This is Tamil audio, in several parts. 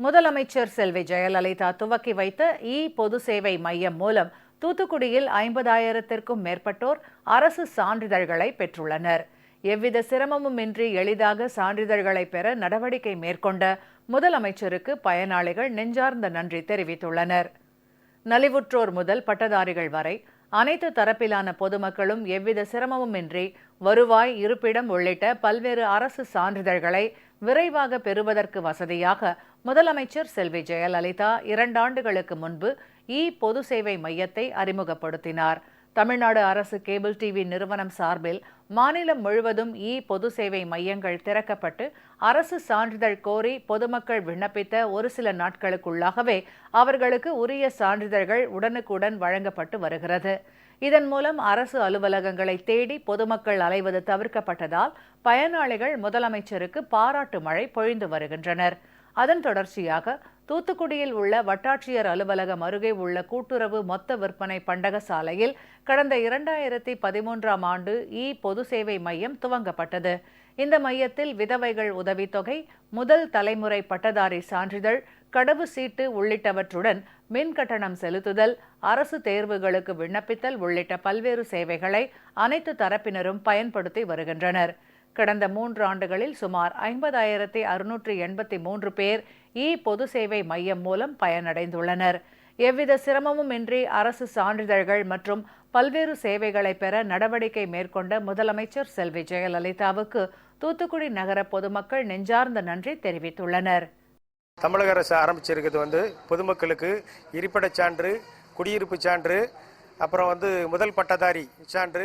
முதலமைச்சர் செல்வி ஜெயலலிதா துவக்கி வைத்த இ பொது சேவை மையம் மூலம் தூத்துக்குடியில் ஐம்பதாயிரத்திற்கும் மேற்பட்டோர் அரசு சான்றிதழ்களை பெற்றுள்ளனர். எவ்வித சிரமமுமின்றி எளிதாக சான்றிதழ்களை பெற நடவடிக்கை மேற்கொண்ட முதலமைச்சருக்கு பயனாளிகள் நெஞ்சார்ந்த நன்றி தெரிவித்துள்ளனர். நலிவுற்றோர் முதல் பட்டதாரிகள் வரை அனைத்து தரப்பிலான பொதுமக்களும் எவ்வித சிரமமுமின்றி வருவாய் இருப்பிடம் உள்ளிட்ட பல்வேறு அரசு சான்றிதழ்களை விரைவாக பெறுவதற்கு வசதியாக முதலமைச்சர் செல்வி ஜெயலலிதா இரண்டாண்டுகளுக்கு முன்பு இ பொது சேவை மையத்தை அறிமுகப்படுத்தினார். தமிழ்நாடு அரசு கேபிள் டிவி நிறுவனம் சார்பில் மாநிலம் முழுவதும் இ பொது சேவை மையங்கள் திறக்கப்பட்டு அரசு சான்றிதழ் கோரி பொதுமக்கள் விண்ணப்பித்த ஒரு சில நாட்களுக்குள்ளாகவே அவர்களுக்கு உரிய சான்றிதழ்கள் உடனுக்குடன் வழங்கப்பட்டு வருகிறது. இதன் மூலம் அரசு அலுவலகங்களை தேடி பொதுமக்கள் அலைவது தவிர்க்கப்பட்டதால் பயனாளிகள் முதலமைச்சருக்கு பாராட்டு மழை பொழிந்து வருகின்றனர். அதன் தொடர்ச்சியாக தூத்துக்குடியில் உள்ள வட்டாட்சியர் அலுவலகம் அருகே உள்ள கூட்டுறவு மொத்த விற்பனை பண்டக சாலையில் கடந்த இரண்டாயிரத்தி பதிமூன்றாம் ஆண்டு இ பொது சேவை மையம் துவங்கப்பட்டது. இந்த மையத்தில் விதவைகள் உதவித்தொகை முதல் தலைமுறை பட்டதாரி சான்றிதழ் கடவு சீட்டு உள்ளிட்டவற்றுடன் மின் கட்டணம் செலுத்துதல் அரசு தேர்வுகளுக்கு விண்ணப்பித்தல் உள்ளிட்ட பல்வேறு சேவைகளை அனைத்து தரப்பினரும் பயன்படுத்தி வருகின்றனர். கடந்த மூன்று ஆண்டுகளில் சுமார் ஐம்பதாயிரத்தி அறுநூற்றி எண்பத்தி மூன்று பேர் இ பொது சேவை மையம் மூலம் பயனடைந்துள்ளனர். எவ்வித சிரமமும் இன்றி அரசு சான்றிதழ்கள் மற்றும் பல்வேறு சேவைகளை பெற நடவடிக்கை மேற்கொண்ட முதலமைச்சர் செல்வி ஜெயலலிதாவுக்கு தூத்துக்குடி நகர பொதுமக்கள் நெஞ்சார்ந்த நன்றி தெரிவித்துள்ளனர். தமிழக அரசு ஆரம்பிச்சிருக்கிறது வந்து பொதுமக்களுக்கு இருப்பிடச் சான்று குடியிருப்பு சான்று அப்புறம் வந்து முதல் பட்டதாரி சான்று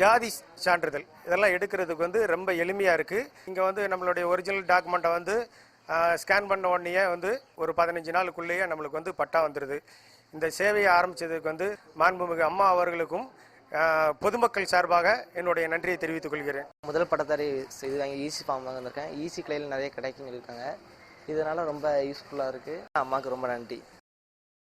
ஜாதி சான்றிதழ் இதெல்லாம் எடுக்கிறதுக்கு வந்து ரொம்ப எளிமையாக இருக்குது இங்கே வந்து நம்மளுடைய ஒரிஜினல் டாக்குமெண்ட்டை வந்து ஸ்கேன் பண்ண உடனே வந்து ஒரு பதினஞ்சு நாளுக்குள்ளேயே நம்மளுக்கு வந்து பட்டா வந்துடுது இந்த சேவையை ஆரம்பித்ததுக்கு வந்து மாண்புமிகு அம்மா அவர்களுக்கும் பொதுமக்கள் சார்பாக என்னுடைய நன்றியை தெரிவித்துக் கொள்கிறேன். முதல் பட்டதாரி செய்து வாங்கி ஈஸி ஃபார்ம் வாங்கியிருக்கேன். ஈஸி கிளையில் நிறைய கிடைக்கும் இருக்காங்க. இதனால் ரொம்ப யூஸ்ஃபுல்லாக இருக்குது அம்மாவுக்கு ரொம்ப நன்றி.